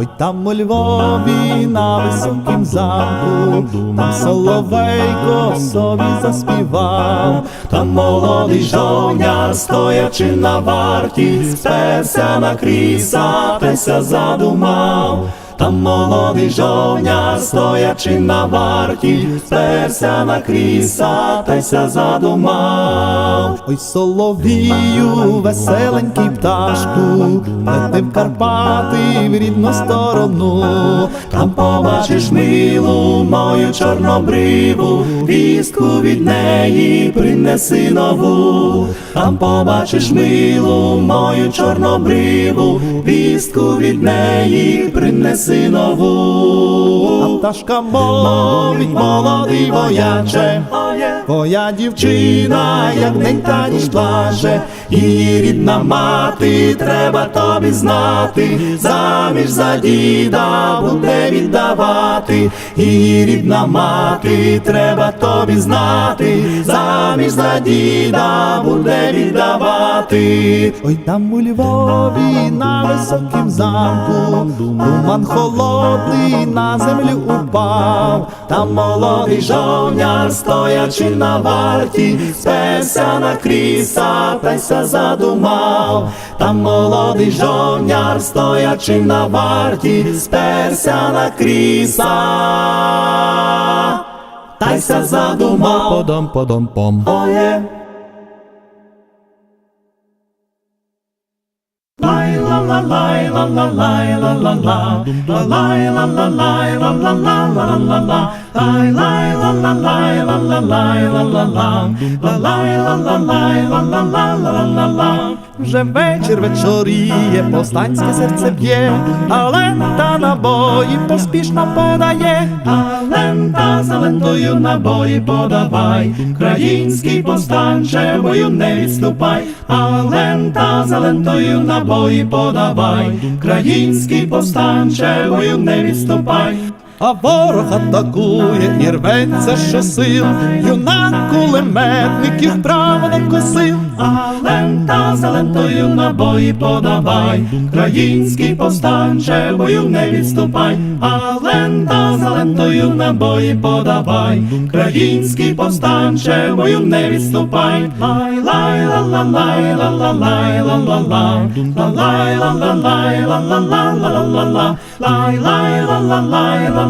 Ой там у Львові на високім замку, там соловейко собі заспівав, Там молодий жовня, стоячи на варті, сперся на кріса, теся задумав. Там молодий жовняр, стоячи на варті, сперся на кріса, теся задумав. ой соловію, веселенький пташку, лети в Карпати в рідну сторону, Там побачиш милу мою чорнобриву, вістку від неї принеси нову. Там побачиш милу мою чорнобриву, вістку від неї принеси Синову пташка мовить молодий вояче. Твоя дівчина, як ненька ніж плаже, Її рідна мати, треба тобі знати, заміж за діда буде віддавати, її рідна мати, треба тобі знати, заміж за діда буде віддавати. ой там у Львові на високім замку, туман холодний на землю упав, Там молодий жовняр, стоячи на варті, сперся на кріса, та й ся задумав. Там молодий жовняр, стоячи на варті, сперся на кріса, та й ся задумав. подом подом пом. Оє. Вже вечір вечоріє, повстанське серце б'є, а лента набої поспішно подає. А лента за лентою набої подавай, Український повстанче, бою не відступай, а лента за лентою набої подавай, Український повстанче, бою не відступай. А ворог атакує і рветься щосил, юнак кулеметників право не косив. А лента за лентою набої подавай, Український повстанче, бою не відступай, а лента за лентою набої подавай, Український повстанче, бою не відступай. Лай лай ла ла лай ла ла лай ла ла ла. Ла лай ла ла лай ла ла ла ла ла ла. Лай лай ла ла лай ла ла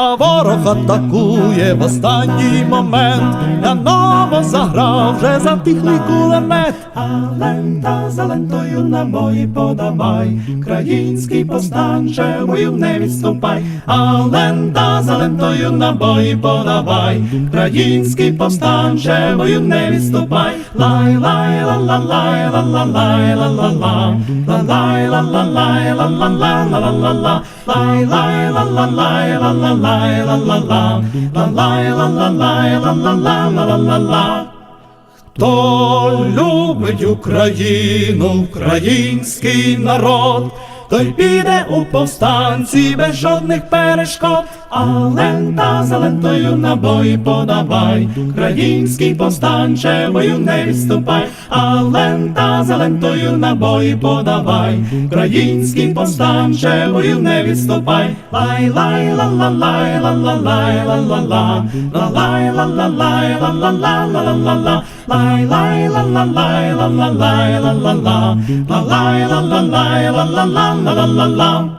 А ворог атакує в останній момент, наново заграв вже затихлий кулемет. А лента за лентою набої подавай, Український повстанче, бою не відступай, а лента за лентою набої подавай, Український повстанче, бою не відступай, лай лай ла ла лай ла ла лай ла ла ла ла лай ла ла лай ла ла ла ла ла ла лай лай ла ла лай ла ла лай ла ла ла ла лай ла ла лай ла ла ла ла ла ла Хто любить Україну, український народ, той піде у повстанці без жодних перешкод. А лента за лентою набої подавай, Український повстанче, бою не відступай, а за лентою набої подавай, Український повстанче, бою не відступай, лай лай ла ла лай ла ла лай ла ла ла ла лай ла ла лай ла ла ла ла ла ла лай лай ла ла лай ла ла лай ла ла ла ла лай ла ла лай ла ла ла ла ла ла